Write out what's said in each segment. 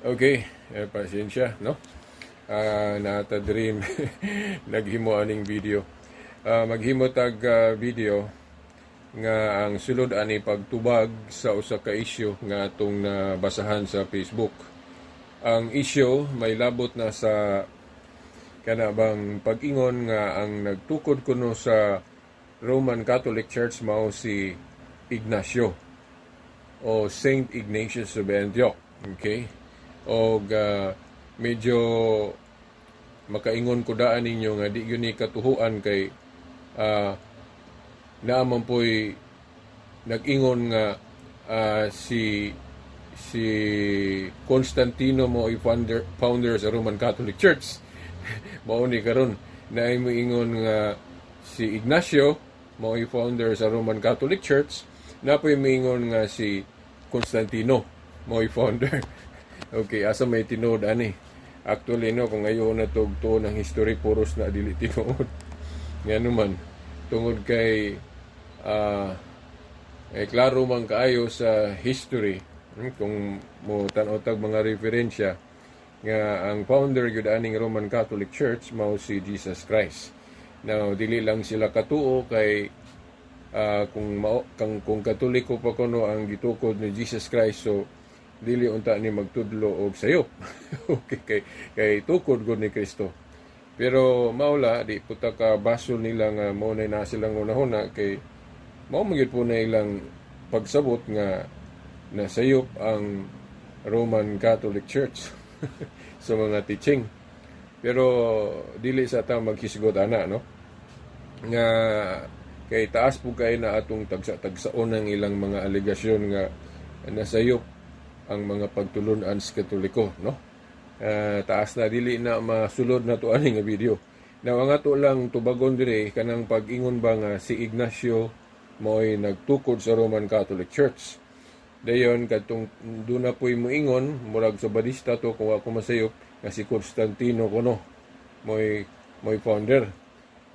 Okay, eh, pasensya, no? Ah, nata dream naghimo aning video. Ah, maghimo tag ah, video nga ang sulod ani pagtubag sa usa ka issue nga atong nabasahan sa Facebook. Ang issue may labot na sa kana bang pag-ingon nga ang nagtukod kuno sa Roman Catholic Church mao si Ignacio o Saint Ignatius of Antioch. Okay? O medyo makaingon ko daan ninyo nga di yun ni katuhuan kay ah, naaman po'y nag-ingon nga ah, si si Constantino mo ay founder, founder sa Roman Catholic Church. Mauni karon na ay moingon nga si Ignacio mo ay founder sa Roman Catholic Church. Na po'y moingon nga si Constantino mo ay founder. Okay, asa may tinuod ani. Actually no kung ngayon na tugto ng history puros na dili tinuod. Nga naman tungod kay ah eh, klaro man kaayo sa history hmm, kung mo tan tag mga referensya nga ang founder gyud aning Roman Catholic Church mao si Jesus Christ. Now dili lang sila katuo kay ah, kung mao kang kung katoliko pa kuno ang gitukod ni Jesus Christ so dili unta ni magtudlo og sayop. okay kay kay tukod gud ni Kristo. Pero maula di puta ka basol nila nga mao na na silang unahuna kay mao magyud po na ilang pagsabot nga nasayop ang Roman Catholic Church sa mga teaching. Pero dili sa ta maghisgot ana no. Nga kay taas po kay na atong tagsa-tagsaon ang ilang mga alegasyon nga nasayop ang mga pagtulunan sa Katoliko no. Ah, taas na dili na masulod na to ani nga video. Now ang ato lang tubagon dire kanang pag-ingon ba nga si Ignacio mo'y nagtukod sa Roman Catholic Church. Dayon kadtong doon na po'y moingon murag sa badista to kung ako masayop nga si Constantino kuno mo'y mo'y founder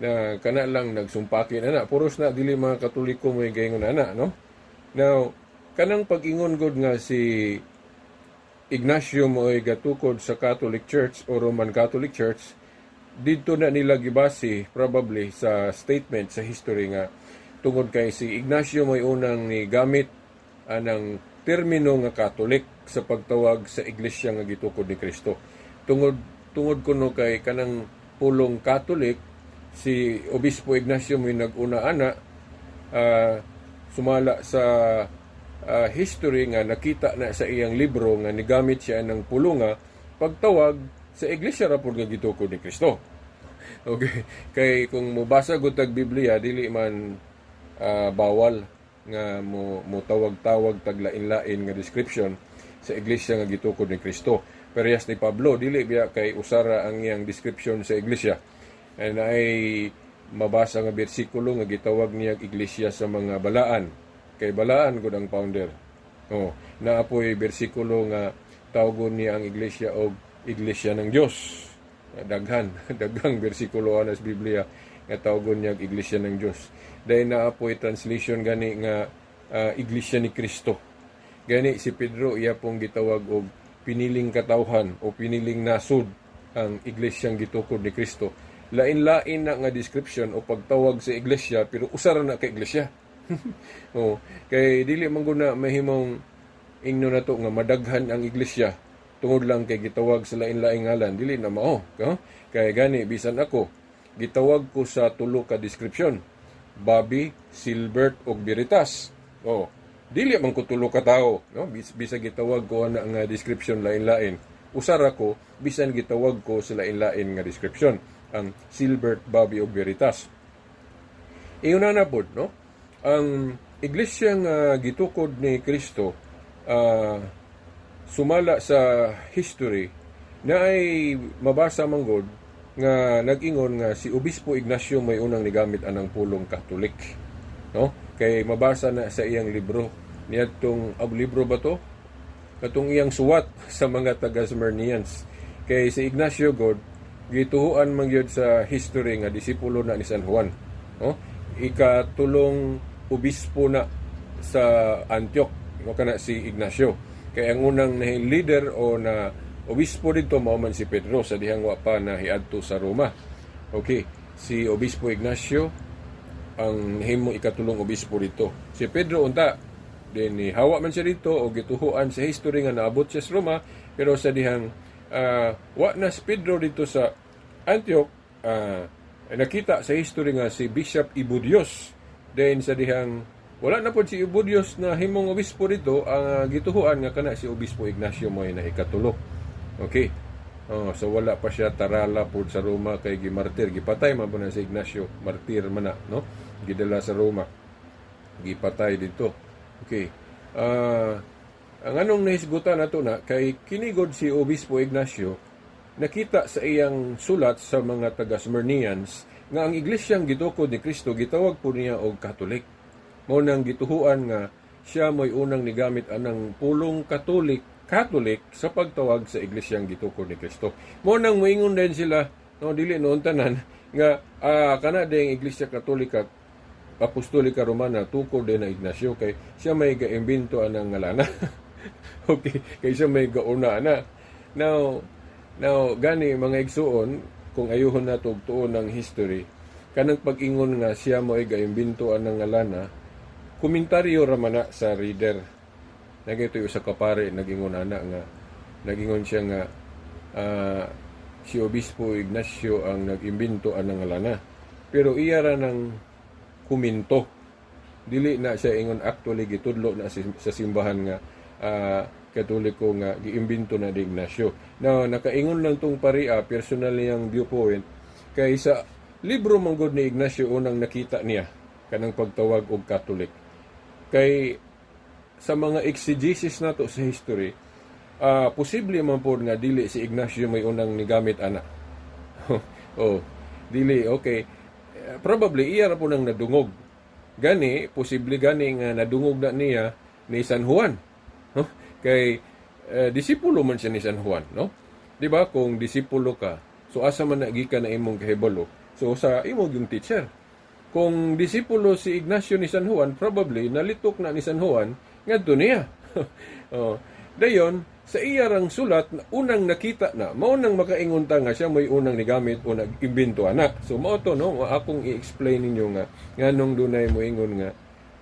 na kana lang nagsumpakin ana puros na dili mga katoliko mo'y gayon ana no now kanang pag-ingon gud nga si Ignacio mo'y gatukod sa Catholic Church o Roman Catholic Church didto na nila gibasi probably sa statement sa history nga tungod kay si Ignacio may unang ni gamit anang termino nga Catholic sa pagtawag sa iglesia nga gitukod ni Kristo. Tungod tungod kuno kay kanang pulong Catholic si Obispo Ignacio may naguna ana ah, sumala sa ah, history nga nakita na sa iyang libro nga nigamit siya ng pulunga pagtawag sa iglesia ra pud nga gitukod ni Kristo. Okay. Kay kung mubasa gud tag Biblia dili man ah, bawal nga mo mo tawag-tawag tag lain-lain nga description sa iglesia nga gitukod ni Kristo. Parehas ni Pablo dili biya kay usara ang iyang description sa iglesia. And ay mabasa nga bersikulo nga gitawag niya iglesia sa mga balaan. Kay balaan gud ang founder. Oh, naapoy bersikulo nga tawgon niya ang iglesia og iglesia ng Dios. Daghan, daghang bersikulo ana sa Biblia nga tawgon niya iglesia ng Dios. Dahil naapoy translation gani nga ah, iglesia ni Kristo. Gani si Pedro iya pong gitawag og piniling katawhan o piniling nasud ang iglesyang gitukod ni Kristo. Lain-lain na nga description o pagtawag sa iglesia pero usara na ka iglesia. oh, kay dili man guna mahimong ingno na to nga madaghan ang iglesia tungod lang kay gitawag sa lain-laing ngalan dili na mao no? kay gani bisan ako gitawag ko sa tulo ka description Bobby, Silbert ug Veritas. Oh, dili man ko tulo ka tawo, no? Bis, bisa gitawag ko ana nga description lain-lain. Usara ko bisan gitawag ko sa lain-lain nga description ang Silbert, Bobby ug Veritas. Iyon na na pod, no? Ang iglesia nga gitukod ni Kristo ah, sumala sa history na ay mabasa manggod nga nag-ingon nga si Obispo Ignacio may unang nigamit anang pulong Katolik. No? Kay mabasa na sa iyang libro. Niyadtong ang libro ba to? Katong iyang suwat sa mga taga Smyrnians. Kay si Ignacio God gituhuan man sa history nga disipulo na ni San Juan. No? Ikatulong obispo na sa Antioch, no kana si Ignacio. kay ang unang na leader o na obispo dito mao man si Pedro sa dihang wa pa na hiadto sa Roma. Okay, si Obispo Ignacio ang himo ikatulong obispo dito. Si Pedro unta din ni hawa man siya dito o gituhuan sa history nga naabot siya sa Roma pero sa dihang ah, wa na si Pedro dito sa Antioch ah, nakita sa history nga si Bishop Ibudios then sa dihang wala na po si Ibudios na himong obispo dito ang ah, gituhuan nga kana si Obispo Ignacio mo na ikatulo okay. Oh, so wala pa siya tarala po sa Roma kay gimartir. Gipatay man po na si Ignacio martir man na no? Gidala sa Roma. Gipatay dito. Okay. Ah ang anong nahisgutan nato na kay kinigod si Obispo Ignacio nakita sa iyang sulat sa mga taga Smyrnians nga ang iglesyang gitukod ni Kristo gitawag po niya og Katolik mao nang gituhuan nga siya mo'y unang nigamit anang pulong Katolik Katolik sa pagtawag sa iglesyang gitukod ni Kristo. Mo nang moingon din sila no dili noon tanan nga ah, kana ding iglesia Katolika Apostolika Romana tukod din na Ignacio kay siya may gaimbento anang ngalana. okay, kay siya may gauna na. Now, now gani mga igsuon kung ayuhon na tuon ng history kanang pag-ingon nga siya mo ay gaimbento anang ngalana komentaryo ra man na sa reader. Nagito yung sa kapare nagingon ana nga nagingon siya nga ah, si Obispo Ignacio ang nag-imbento anang ngalana pero iya ra nang kuminto. Dili na siya ingon actually gitudlo na sa simbahan nga ah, katoliko nga giimbento na di Ignacio. Now, nakaingon lang tong paria, personal niyang viewpoint, kay sa libro manggod ni Ignacio unang nakita niya kanang pagtawag og Katolik. Kay sa mga exegesis nato sa history, ah posible man po nga dili si Ignacio may unang nigamit ana. oh, dili okay. Probably iya ra po nang nadungog. Gani, posible gani nga nadungog na niya ni San Juan. No? Kay eh, disipulo man siya ni San Juan, no? 'Di ba? Kung disipulo ka, so asa man na gikan na imong kahibalo. So sa imong yung teacher. Kung disipulo si Ignacio ni San Juan, probably nalitok na ni San Juan ngadto niya. oh, dayon sa iyarang sulat na unang nakita na mao nang makaingon ta nga siya may unang nigamit o nag-imbento ana. So mao to no, akong i-explain ninyo nga nganong dunay mo ingon nga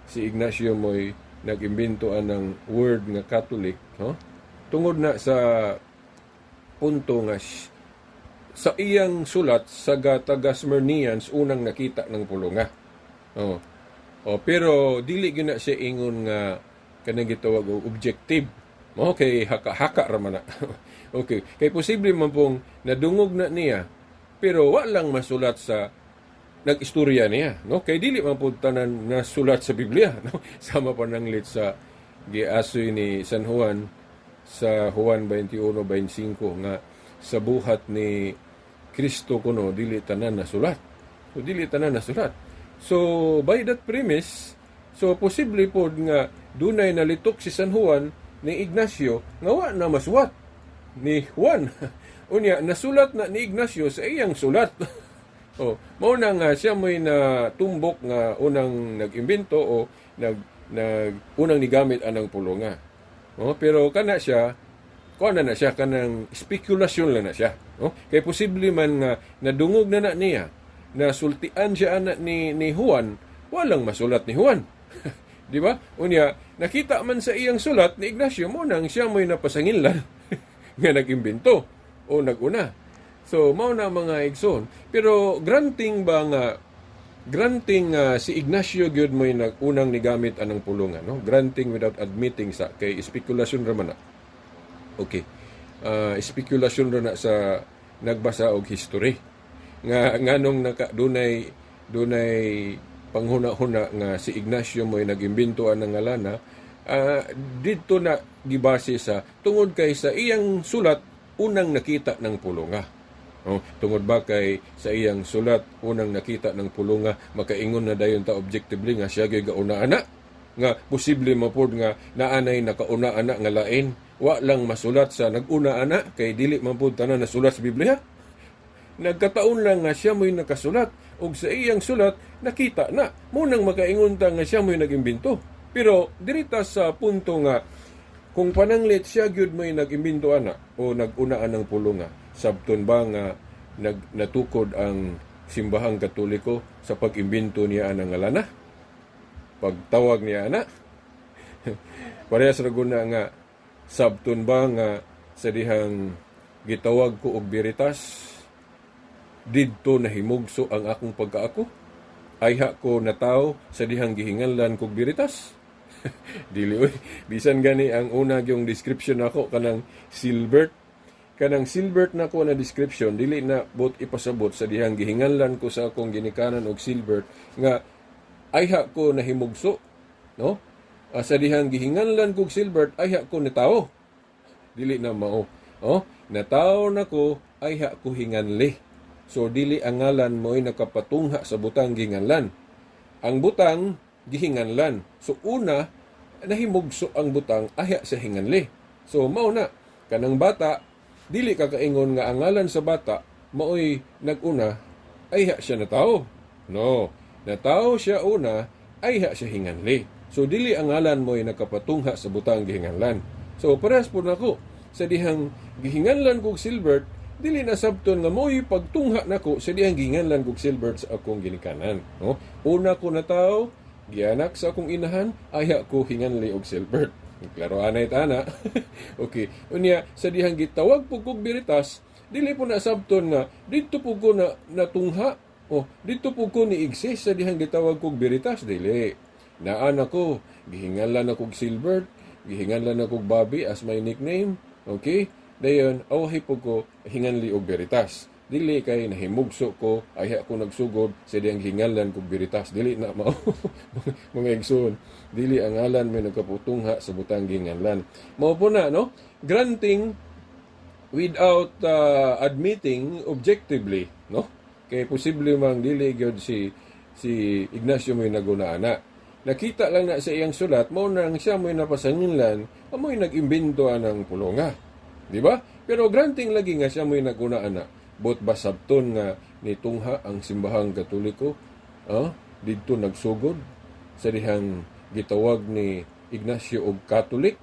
si Ignacio mo'y nag-imbento ng word nga Catholic, no? Tungod na sa punto nga sa iyang sulat sa ga- taga Smyrnians unang nakita ng pulunga. Oh. Oh, pero dili gyud na siya ingon nga kanang gitawag og objective. Okay, haka-haka ra man okay, kay posible man pong nadungog na niya pero wa lang masulat sa nag-istorya niya, no? Kay dili man pud tanan nasulat sa Biblia, no? Sama pa nang lit sa giasoy ni San Juan sa Juan 21:25 nga sa buhat ni Kristo kuno dili tanan nasulat. So dili tanan nasulat. So by that premise, so posible pod nga dunay nalitok si San Juan ni Ignacio nga wa na masuwat ni Juan. Unya nasulat na ni Ignacio sa iyang sulat. oh, mao na nga siya mo'y natumbok nga unang nag-imbento o nag nag unang nigamit anang pulonga. Oh, pero kana siya kuha na na siya kanang spekulasyon lang na siya. Oh, kay posible man nga nadungog na na niya na sultian siya anak ni ni Juan, walang masulat ni Juan. Di ba? Unya, nakita man sa iyang sulat ni Ignacio mo nang siya mo'y napasangilan nga nag-imbento o naguna. So, mao na mga igsoon. Pero granting ba nga granting nga si Ignacio gyud mo'y nagunang nigamit anang pulungan, no? Granting without admitting sa kay spekulasyon ra man na. Okay. Ah, spekulasyon ra na sa nagbasa og history. Nga nganong naka dunay dunay panghuna-huna nga si Ignacio mo'y nagimbento ang ngalana ah, dito na gibase sa tungod kay sa iyang sulat unang nakita ng pulunga. Oh, tungod ba kay sa iyang sulat unang nakita ng pulunga makaingon na dayon ta objectively nga siya gyud gauna ana nga posible mapod nga naanay nakauna ana nga lain? Wa lang masulat sa naguna ana kay dili man pud tanan nasulat sa Biblia? Nagkataon lang nga siya mo'y nakasulat ug sa iyang sulat nakita na. Mo nang makaingon ta nga siya mo'y nagimbento. Pero dirita sa punto nga kung pananglit siya gyud may nag-imbento ana o nag-unaan ng pulunga sabton ba nga nag natukod ang simbahang katoliko sa pag-imbento niya anang ngalana? Pagtawag niya ana? Parehas ra guna nga sabton ba nga sa dihang gitawag ko og biritas? Didto nahimugso ang akong pagkaako? Ayha ko na tao sa dihang gihinganlan kog biritas? Dili oy bisan gani ang una yung description nako kanang silbert kanang silbert na ko na description dili na bot ipasabot sa dihang gihinganlan ko sa akong ginikanan og silbert nga ayha ko nahimugso no? Ah, sa dihang gihinganlan kog silbert ayha ko ni tao dili na mao oh nataw na ko ayha ko hinganli. So dili ang ngalan mo'y nakapatungha sa butang ginganlan ang butang gihinganlan so una nahimugso ang butang ayha sa hinganli. So mao na. Kanang bata dili ka kaingon nga ang ngalan sa bata maoy naguna ayha siya na tao no nataw siya una ayha siya hinganli. So dili ang ngalan mo'y nakapatungha sa butang gihinganlan. So parehas po nako sa dihang gihinganlan kog silbert dili na sabton nga mo'y pagtungha nako sa dihang gihinganlan kog silbert sa akong ginikanan. No? Una ko na tao gianak sa akong inahan ayha ko hinganli og silbert klaro anay tana okay. Unya sa dihang gitawag po kog biritas dili po na sabton nga didto po ko na natungha. O didto po ko ni exist sa dihang gitawag kog biritas dili. Naan ako gihinganlan ako og silbert gihinganlan ako og Bobby as my nickname. Okay? Dayon awhi po ko hinganli og biritas dili kay nahimugso ko ay ako nagsugod sa diyang hingalan kog biritas dili na mao. Mga igsoon dili ang ngalan may nagkaputungha sa butang ginganlan mao po na no? Granting without uh, admitting objectively no? Kay posible mang dili gyud si si Ignacio may nagunaana nakita lang na sa iyang sulat mao nang siya mo'y napasanginlan amoy nag-imbento ng pulonga di ba? Pero granting lagi nga siya mo'y nagunaana bot basabton nga nitungha ang simbahang katoliko? Ah, didto nagsugod? Sa dihang gitawag ni Ignacio og Katolik?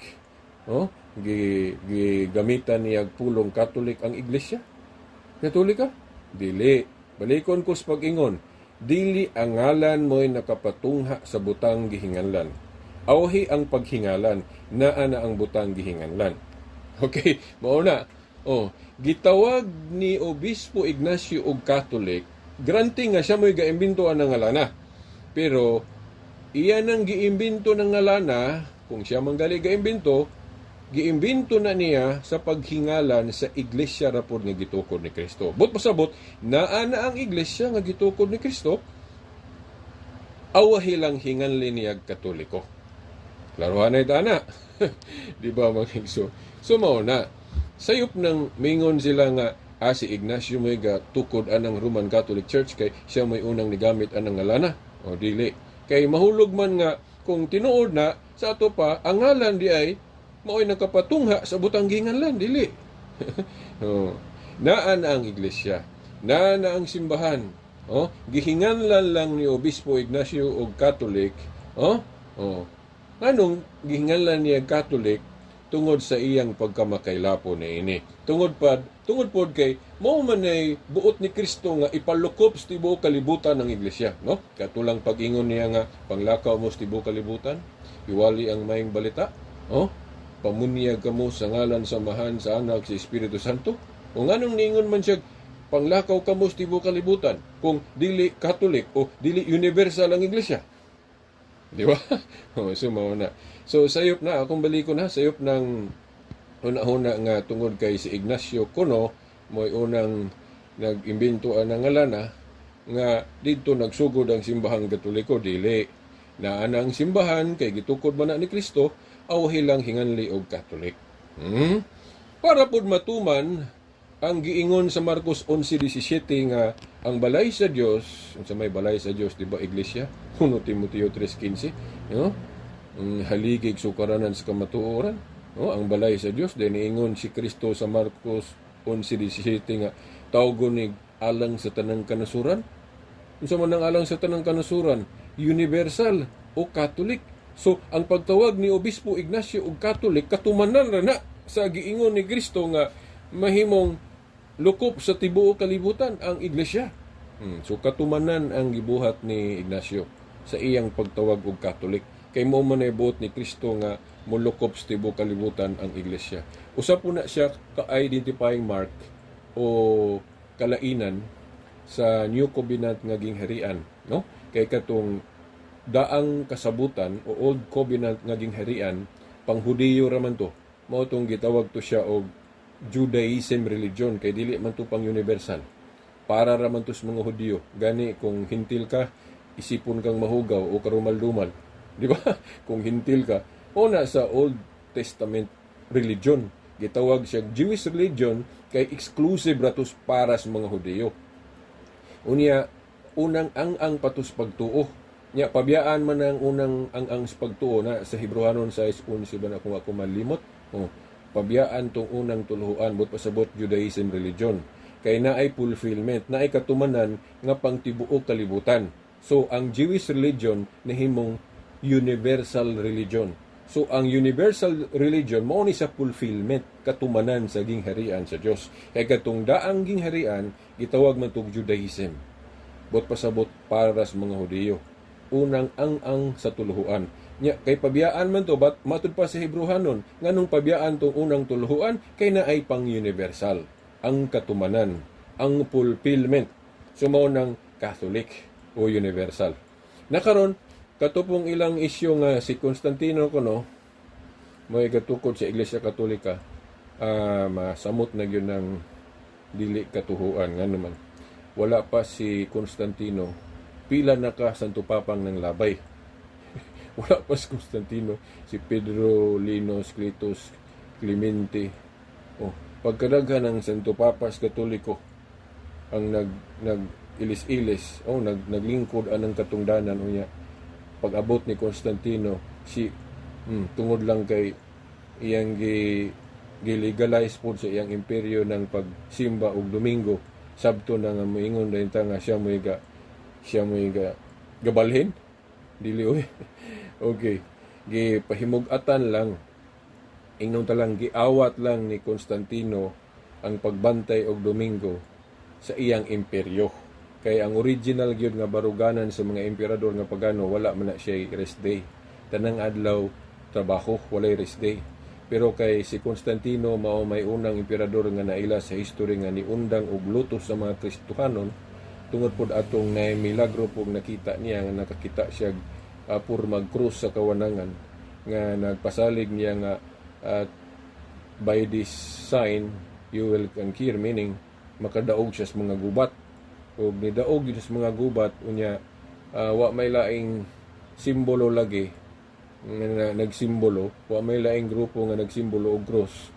Oh gi, gigamitan niya pulong Katolik ang iglesia? Katolika? Dili. Balikon ko sa pag-ingon. Dili ang ngalan mo'y nakapatungha sa butang gihinganlan. Awhi ang paghingalan. Naa na ang butang gihinganlan. Okay mao na oh gitawag ni obispo Ignacio og Katolik granting nga siya mo'y gaimbento ang ngalana pero iyan ang giimbento ng ngalana kung siya manggali gaimbento giimbento na niya sa paghingalan sa iglesia rapor nga gitukod ni Kristo. But pasabot, naa na ang iglesia nga gitukod ni Kristo, awahi lang hinganli niya katoliko. Klaruhan na itana. Di ba mga? So mao na. Sayop ng mingon sila nga ah, si Ignacio may tukod anang Roman Catholic Church kay siya may unang nigamit anang ngalana. O dili. Kay mahulog man nga kung tinuod na sa ato pa ang ngalan di ay mao'y nakapatungha sa butang ginganlan dili. oh. Naan ang iglesia. Naan ang simbahan. Oh, gihinganlan lang ni Obispo Ignacio og Catholic. Oh, oh. Anong gihinganlan niya Catholic tungod sa iyang pagkamakailapo ni ini. Tungod pa, tungod pod kay mao man ay buot ni Kristo nga ipalukop sa tibuok kalibutan ng iglesia, no? Katulang pag-ingon niya nga panglakaw mo sa tibuok kalibutan, iwali ang maing balita, oh? Pamunyag kamo sa ngalan samahan sa anak sa Espiritu Santo. O nganong ningon man siya panglakaw kamo sa tibuok kalibutan kung dili Catholic o dili universal ang iglesia. Di ba? oh, so, mao na. So, sayop na, akong baliko na, sayop ng una-una nga tungod kay si Ignacio Cono, mo'y unang nag-imbento ang ngalana, nga dito nagsugod ang simbahang katoliko, dili. Na ang simbahan, kay gitukod man na ni Kristo, awhi lang hinganli og katolik. Hmm? Para pod matuman, ang giingon sa Marcos 11:17 nga ang balay sa Dios, sa may balay sa Dios, di ba iglesia? 1 Timoteo 3:15, no? Ang haligig sukaranan sa kamatuoran, no? Ang balay sa Dios, din niingon si Kristo sa Marcos 11:17 nga tawgon ni alang sa tanang kanasuran. Unsa man ang alang sa tanang kanasuran? Universal o Catholic. So ang pagtawag ni Obispo Ignacio og Katolik katumanan ra na sa giingon ni Kristo nga mahimong lukop sa tibuok kalibutan ang iglesia. Hmm, So katumanan ang gibuhat ni Ignacio sa iyang pagtawag og Katolik. Kay mo man ni Kristo nga mulukop sa tibuok kalibutan ang iglesia. Usa po na siya ka-identifying mark o kalainan sa New Covenant nga gingharian, no? Kay katong daang kasabutan o Old Covenant nga gingharian, pang Hudiyo raman to. Mao tong gitawag to siya og Judaism religion kay dili man to pang universal. Para raman to sa mga Hudiyo. Gani kung hintil ka, isipon kang mahugaw o karumal-dumal. Di ba? kung hintil ka, o na sa Old Testament religion. Gitawag siya Jewish religion kay exclusive ratos para sa mga Hudiyo. Unya, unang ang-ang patos pagtuo. Nya, pabiyaan man ang unang ang-ang sa pagtuo na sa Hebrewanon 6.11 ba na kung ako malimot. Oh, pabiyaan tong unang tuluhuan bot pasabot Judaism religion. Kay na ay fulfillment, na ay katumanan nga pang tibuok kalibutan. So, ang Jewish religion nahimong universal religion. So, ang universal religion mao ni sa fulfillment katumanan sa gingharian sa Dios. Kay katong daang gingharian gitawag man tog Judaism. Bot pasabot para sa mga Hudiyo. Unang ang-ang sa tuluhuan. Nya kay pabiyaan man to bat matud pa sa Hebrewanon nganong pabiyaan tong unang tuluhuan kay na ay pang universal ang katumanan, ang fulfillment. So mao ng Catholic o universal. Nakaron katupong ilang isyu nga si Constantino kuno may gatukod sa Iglesia Katolika. Ah masamot na gyud ng dili katuhuan nga naman. Wala pa si Constantino. Pila na ka Santo Papang ng labay. Wala pa si Constantino. Si Pedro Linos Clitus Clemente. Oh pagkadaghan ng Santo Papas Katoliko ang nag nag ilis-ilis oh nag naglingkod anang katungdanan unya pag-abot ni Constantino si hmm, tungod lang kay iyang gi gilegalize po sa iyang imperyo ng pagsimba og Domingo sabto na nga moingon dayon ta nga siya mo ga siya mo ga gabalhin? Dili oy okay. Gipahimug-atan lang. Ingnon ta lang giawat lang ni Constantino ang pagbantay og Domingo sa iyang imperyo kay ang original gyud nga baruganan sa mga emperador nga pagano wala man na siya rest day. Tanang adlaw trabaho walay rest day. Pero kay si Constantino mao may unang emperador nga naila sa history nga niundang og lutos sa mga Kristohanon tungod pod atong na milagro pog nakita niya nga nakakita siya uh, pur magkrus sa kawanangan nga nagpasalig niya nga at by this sign you will conquer meaning makadaog siya sa mga gubat ug nidaog yun sa mga gubat unya ah, wa may laing simbolo lagi nga na- nagsimbolo. Wa may laing grupo nga nagsimbolo og cross.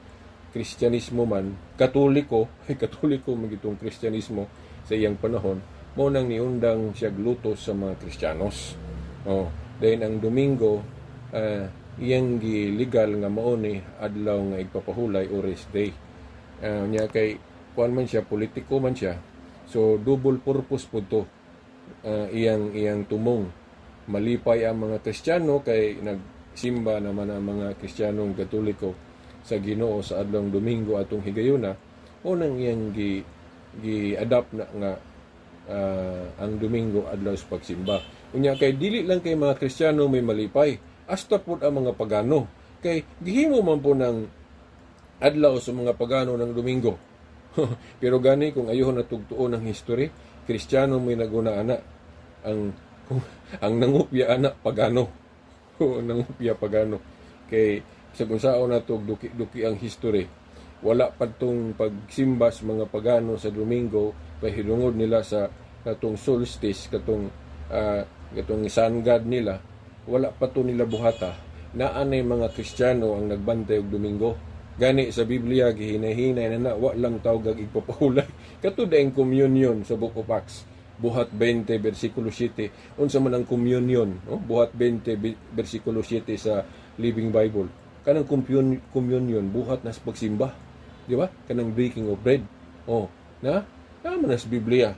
Kristyanismo man katoliko ay katoliko man gitong Kristyanismo sa iyang panahon mo nang niundang siya lutos sa mga Kristiyanos oh then ang Domingo ah, iyang gilegal nga mao ni adlaw nga igpapahulay o rest day. Ah, nya kay kuan man siya politiko man siya so double purpose po to ah, iyang iyang tumong malipay ang mga Kristiyano kay nagsimba naman ang mga Kristiyanong Katoliko sa Ginoo sa adlong Domingo atong higayuna o nang iyang gi gi-adapt na nga ah, ang Domingo adlaw sa pagsimba. Unya kay dili lang kay mga Kristiyano may malipay, hasta pud ang mga pagano. Kay gihimo man po ng adlaw sa mga pagano ng Domingo. Pero gani kung ayohon na tugtuon ng history, Kristiyano may naguna ana ang ang nangupya ana pagano. O nangupya pagano. Kay sa kung saan na to duki-duki ang history, wala pa tong pagsimba sa mga pagano sa Domingo kay hilungod nila sa katong solstice katong ah, katong sun god nila wala pa to nila buhata naa nay mga Kristiyano ang nagbantay og Domingo gani sa Biblia gihinay-hinay na wa lang tawag ag igpapahulay katud ang communion sa Book of Acts buhat 20 bersikulo 7 unsa man ang communion no? buhat 20 bi- bersikulo 7 sa Living Bible. Kanang communion, communion buhat na sa pagsimba di ba? Kanang breaking of bread. Oh na? Naman na sa Biblia.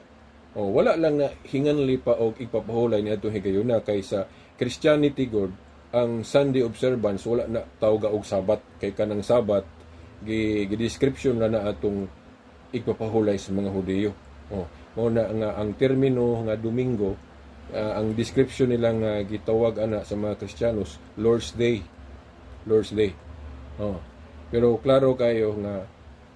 Oh wala lang na hinganli pa og igpapahulay ni atong higayuna kay sa Christianity God ang Sunday observance wala na tawag og sabat kay kanang sabat gi gi-description na na atong igpapahulay sa mga Hudiyo. Oh, mao na nga ang termino nga Domingo ah, ang description nila nga gitawag ana sa mga Kristiyanos Lord's Day. Lord's Day. Oh. Pero klaro kayo nga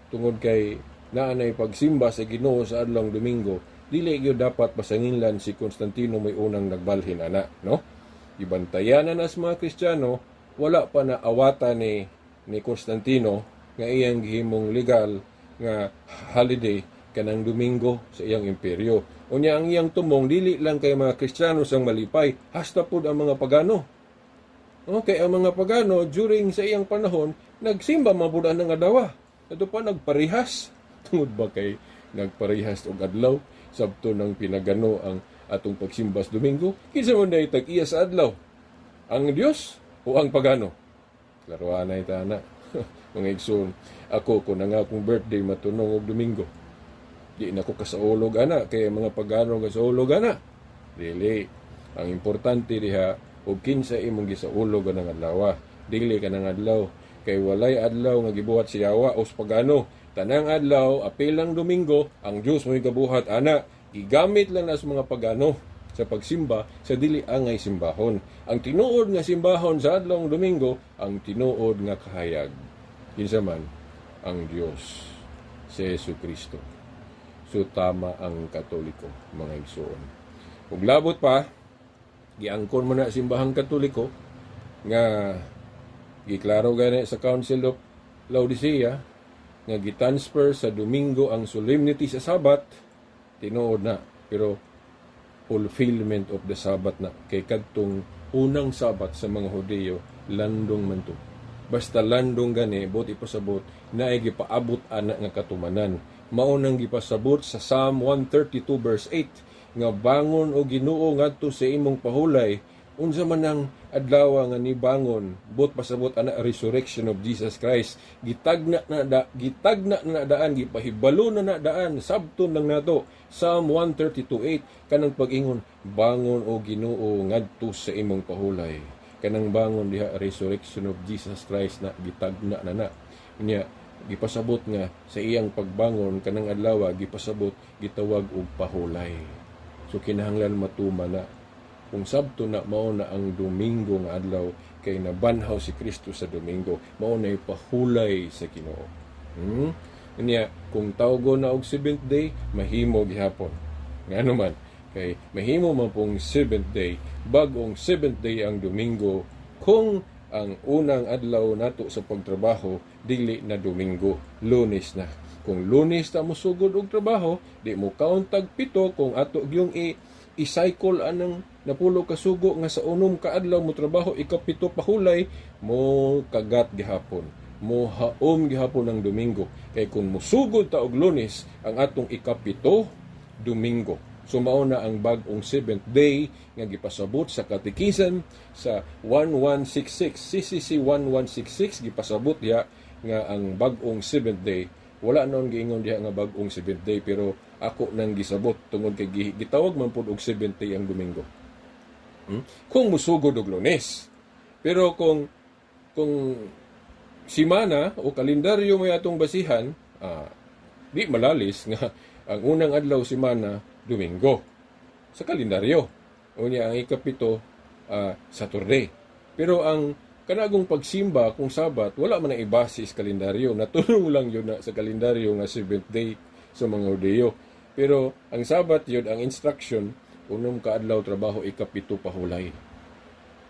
tungod kay naanay pagsimba sa Ginoo sa adlong Domingo, dili gyud dapat pasanginlan si Konstantino may unang nagbalhin ana, no? Ibantayan na nas mga Kristiyano, wala pa na awata ni ni Konstantino nga iyang gihimong legal nga holiday kanang Domingo sa iyang imperyo. Unya ang iyang tumong dili lang kay mga Kristiyano sang malipay, hasta pud ang mga pagano. Okay, ang mga pagano during sa iyang panahon nagsimba mabuda ng adawa. Ito pa nagparihas. Tungod ba kay nagparihas og adlaw sabto nang pinagano ang atong pagsimba sa Domingo? Kinsa man day tag-iya sa adlaw? Ang Dios o ang pagano? Laruan na ita na. mga igsoon, ako ko na nga akong birthday matunong og Domingo. Di na ko kasaulog ana kay mga pagano kasaulog ana. Dili. Ang importante diha ug kinsa imong gisaulog ang adlaw. Dili ka nang adlaw kay walay adlaw nga gibuhat si Yawa o pagano. Tanang adlaw, apilang Domingo, ang Dios mo'y gabuhat ana. Gigamit lang na sa mga pagano sa pagsimba sa dili angay simbahon. Ang tinuod nga simbahon sa adlong Domingo, ang tinuod nga kahayag. Kinsa man ang Dios si Yesu Kristo. So tama ang Katoliko, mga igsoon. Ug labot pa, giangkon mo na simbahang Katoliko nga giklaro gani sa Council of Laodicea nga gitransfer sa Domingo ang solemnity sa Sabat tinuod na pero fulfillment of the Sabbath na. Kay kadtong unang Sabat sa mga Hudiyo landong man to. Basta landong gani buti pasabot na gipaabot ana nga katumanan. Maunang gipasabot sa Psalm 132 verse 8 nga bangon o Ginoo ngadto sa imong pahulay unsa man ang adlaw nga nibangon but pasabot ana resurrection of Jesus Christ. Gitagna na da, gitagna na daan gipahibalo na na daan sabton lang nato. Psalm 132:8 kanang pag-ingon bangon o Ginoo ngadto sa imong pahulay. Kanang bangon diha resurrection of Jesus Christ na gitagna na na. Niya gipasabot nga sa iyang pagbangon kanang adlaw gipasabot gitawag og pahulay. So kinahanglan matuma na kung sabto na mao na ang Domingo nga adlaw kay nabanhaw si Kristo sa Domingo mao na pahulay sa Ginoo. Hmm? niya kung tawgo na og seventh day mahimo gihapon. Ngano man kay mahimo man pong seventh day bagong seventh day ang Domingo kung ang unang adlaw nato sa pagtrabaho dili na Domingo Lunes na. Kung Lunes ta mo sugod og trabaho di mo count tag pito kung ato gyung i i-cycle anang napulo ka sugo nga sa unom ka adlaw mo trabaho ikapito pahulay mo kagat gihapon. Mo haom gihapon ang Domingo. Kay kung musugod ta og Lunes ang atong ikapito Domingo. So mao na ang bag-ong seventh day nga gipasabot sa katikisan sa 1166 CCC 1166 gipasabot diha nga ang bag-ong seventh day wala noon giingon diha nga bag-ong seventh day pero ako nang gisabot tungod kay gi- gitawag man pud og seventh day ang Domingo. Hmm? Kung musugod og Lunes. Pero kung kung simana o kalendaryo may atong basihan, ah, di malalis nga ang unang adlaw simana Domingo sa kalendaryo. Unya ang ikapito ah, Saturday. Pero ang kanagong pagsimba kung Sabat wala man ang ibase sa kalendaryo. Natulong lang yun na, sa kalendaryo nga seventh day sa mga Hudiyo. Pero ang Sabat yun, ang instruction, unong kaadlaw trabaho ikapito pahulay.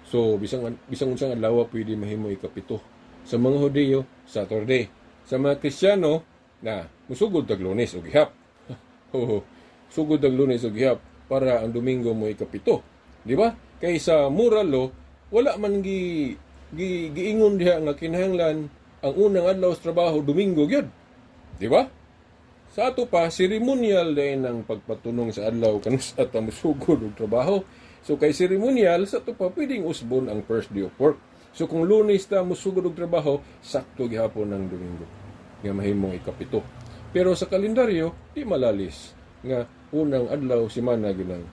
So bisang bisang unsang adlaw pwede mahimo ikapito. Sa mga Hudiyo, Saturday. Sa mga Kristiyano, na musugod tag Lunes o gihap. Oo. Sugod ang Lunes o gihap para ang Domingo mo ikapito. Di ba? Kay sa moral law, wala man gi, gi giingon diha nga kinahanglan ang unang adlaw sa trabaho Domingo gyud. Di ba? Sa ato pa, ceremonial din ang pagpatunong sa adlaw kanus at ang og trabaho. So kay ceremonial, sa ato pa pwedeng usbon ang first day of work. So kung lunes ta musugod og trabaho, sakto gihapon ang Domingo. Nga mahimong ikapito. Pero sa kalendaryo, di malalis nga unang adlaw simana gyud ang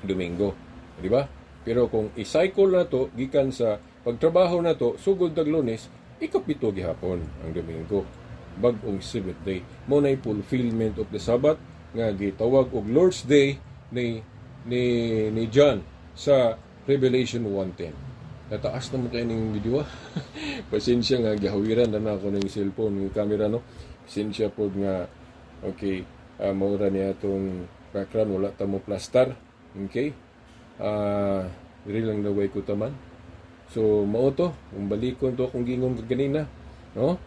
Domingo. Di ba? Pero kung i-cycle na to gikan sa pagtrabaho na to sugod dag Lunes, ikapito gihapon ang Domingo. Bag-ong Sabbath day. Mo fulfillment of the Sabbath nga gitawag og Lord's Day ni ni ni John sa Revelation 1:10. Nataas naman tayo ng video ah. Pasensya nga gihawiran na na ako ng cellphone ng camera no. Pasensya po nga okay uh, maura niya itong background wala ta mo plaster. Okay? Ah, diri lang na way ko taman. So mao to, kung to akong gingon ganina, no?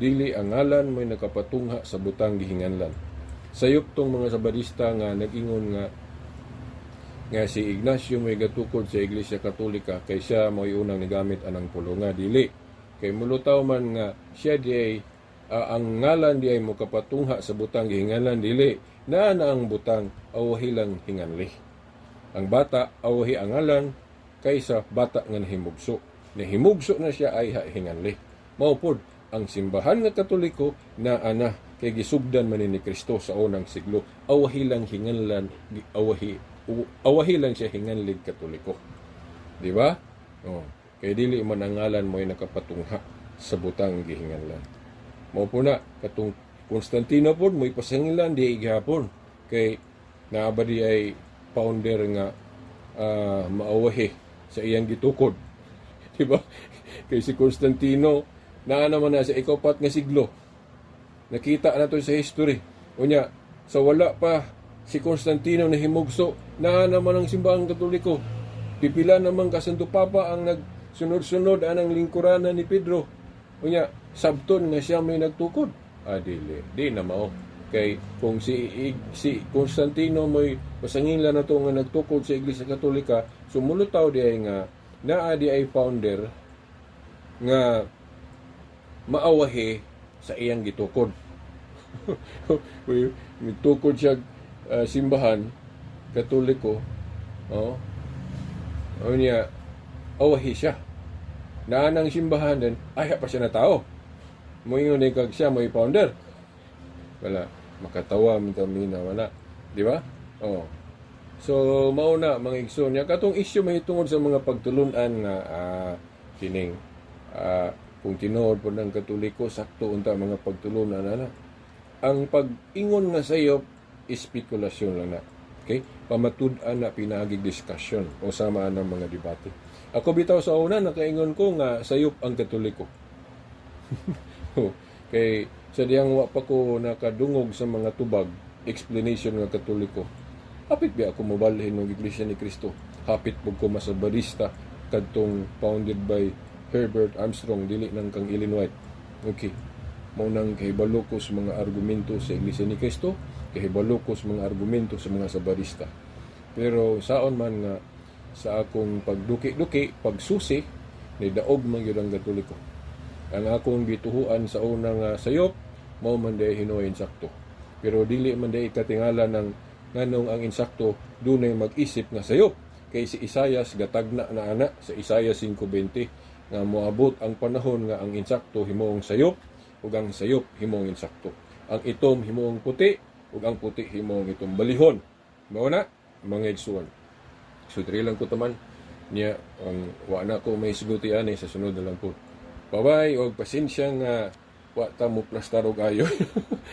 Dili ang ngalan mo'y nakapatungha sa butang gihinganlan. Sayop tong mga sabadista nga nag-ingon nga nga si Ignacio may gatukod sa Iglesia Katolika kay siya mo'y unang nagamit anang pulo nga dili. Kay mulutaw man nga siya di ay ah, ang ngalan di ay mo kapatungha sa butang gihinganlan dili na ang butang awahi lang hinganli. Ang bata awahi ang ngalan kaysa bata nga nahimugso. Nahimugso na siya ay hinganli. Mao pod ang simbahan nga katoliko na ana kay gisugdan man ni Kristo sa unang siglo awahi lang hinganlan awahi awahi lang siya hinganlig katoliko. Di ba? Oh. Kay dili man ang ngalan mo ay nakapatungha sa butang gihinganlan. Mao na katong Konstantino po mo ipasangilan di igihapon kay naabadi ay founder nga ah, maawahi sa iyang gitukod. Di ba? Kay si Konstantino naa naman na sa ikapat nga siglo. Nakita na to sa history. Unya, sa wala pa si Konstantino na himugso, naa naman ang simbahang katoliko. Pipila naman kasanto papa ang nagsunod-sunod anang lingkuranan ni Pedro. Unya, sabton nga siya may nagtukod. Ah, dili. Di na mao. Kay kung si si Konstantino mo'y pasangin lang na to nga nagtukod sa Iglesia Katolika, sumulutaw di ay nga naa di ay founder nga maawahi sa iyang gitukod. May tukod siya ah, simbahan, katoliko, oh, o niya, awahi siya. Naanang simbahan din, ay pa siya na tao. Moingon ni kag siya, may founder. Wala, makatawa mi kami na wala. Di ba? Oh. So, mauna, mga igsoon niya. Katong issue may tungod sa mga pagtulunan nga ah, kining ah, kung tinuod po ng katoliko, sakto unta mga pagtulunan na na. Ang pag-ingon nga sayop, espekulasyon lang na. Okay? Pamatud-an na pinagig discussion o samaan ng mga debate. Ako bitaw sa una, nakaingon ko nga sayop ang katoliko. Oh, Kay sa diyang wa pa ko nakadungog sa mga tubag, explanation nga katoliko. Hapit ba ako mabalhin ng Iglesia ni Cristo? Hapit po ko masabadista kadtong founded by Herbert Armstrong dili nang kang White. Okay. Mao nang kahibalo ko sa mga argumento sa Iglesia ni Cristo, kahibalo ko sa mga argumento sa mga sabadista. Pero saon man nga sa akong pagduki-duki, pagsusi, ni daog man gyud ang katoliko ang akong gituhuan sa unang uh, sayop mao man day hinuay insakto. Pero dili man day katingala ng nganong ang insakto dunay mag-isip nga sayop kay si Isayas gatagna na ana sa Isaiah 5:20 nga moabot ang panahon nga ang insakto himuong sayop ug ang sayop himuong insakto. Ang itom himuong puti ug ang puti himuong itom balihon. Mao na mga igsuon. So diri lang ko taman niya ang wa na ko may ani sa sunod na lang po. Bye-bye og pasensya nga wa ta mo plastar og ayo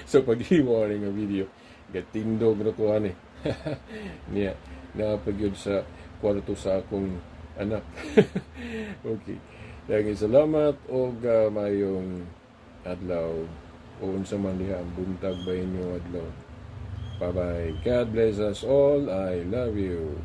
sa paghimo ani nga video. Gatindog na ko ani. Niya na pagyud sa kwarto sa akong anak. okay. Lagi salamat og uh, mayong adlaw o unsa man diha ang buntag ba inyo adlaw. Bye-bye. God bless us all. I love you.